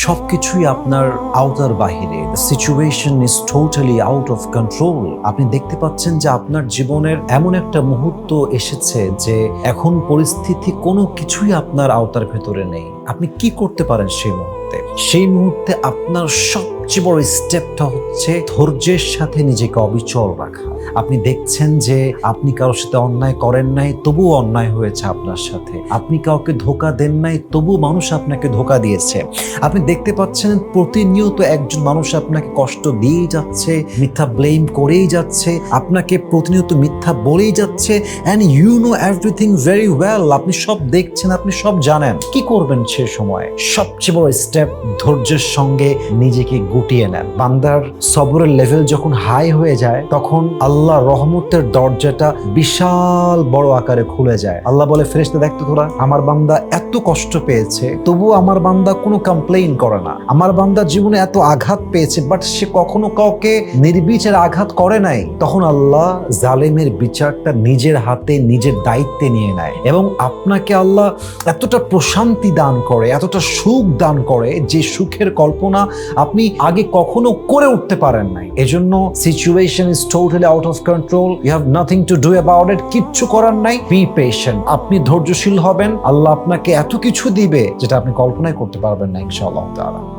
সবকিছুই আপনার আওতার বাহিরে। Situation is totally out of control আপনি দেখতে পাচ্ছেন যে আপনার জীবনের এমন একটা মুহূর্ত এসেছে যে এখন পরিস্থিতি কোনো কিছুই আপনার আওতার ভেতরে নেই। আপনি কি করতে পারেন সেই মুহূর্তে? সেই মুহূর্তে আপনার সবচেয়ে বড় স্টেপটা হচ্ছে ধৈর্যের সাথে নিজেকে অবিচল রাখা। আপনি দেখছেন যে আপনি কারোর সাথে অন্যায় করেন নাই, তবুও অন্যায় হয়েছে আপনার সাথে। আপনি কাউকে ধোকা দেন নাই তবু মানুষ আপনাকে ধোকা দিয়েছে। আপনি দেখতে পাচ্ছেন প্রতিনিয়ত একজন মানুষ আপনাকে কষ্ট দিয়েই যাচ্ছে, মিথ্যা ব্লেম করেই যাচ্ছে, আপনাকে প্রতিনিয়ত মিথ্যা বলেই যাচ্ছে and you know everything very well আপনি সব দেখছেন, আপনি সব জানেন। কি করবেন সে সময়? সবচেয়ে বড় স্টেপ ধৈর্যের সঙ্গে নিজেকে গুটিয়ে নেন। বান্দার সবরের লেভেল যখন হাই হয়ে যায়, তখন আল্লাহ রহমতের দরজাটা বিশাল বড় আকারে খুলে যায়। আল্লাহ বলে, ফেরেশতা দেখতো তোরা, আমার বান্দা এত কষ্ট পেয়েছে, তবুও আমার বান্দা কোনো কমপ্লেইন করে না। আমার বান্দা জীবনে এত আঘাত পেয়েছে বাট সে কখনো কাউকে নির্বিচার আঘাত করে নাই। তখন আল্লাহ জালেমের বিচারটা নিজের হাতে, নিজের দায়িত্বে নিয়ে নেয় এবং আপনাকে আল্লাহ এতটা প্রশান্তি দান করে, এতটা সুখ দান করে, যে সুখের কল্পনা আপনি আগে কখনো করে উঠতে পারেন নাই। এজন্য situation is totally out of control you have nothing to do about it কিচ্ছু করার নাই। বি পেশেন্ট আপনি ধৈর্যশীল হবেন। আল্লাহ আপনাকে এত কিছু দিবে যেটা আপনি কল্পনাই করতে পারবেন না, ইনশাআল্লাহ তাআলা।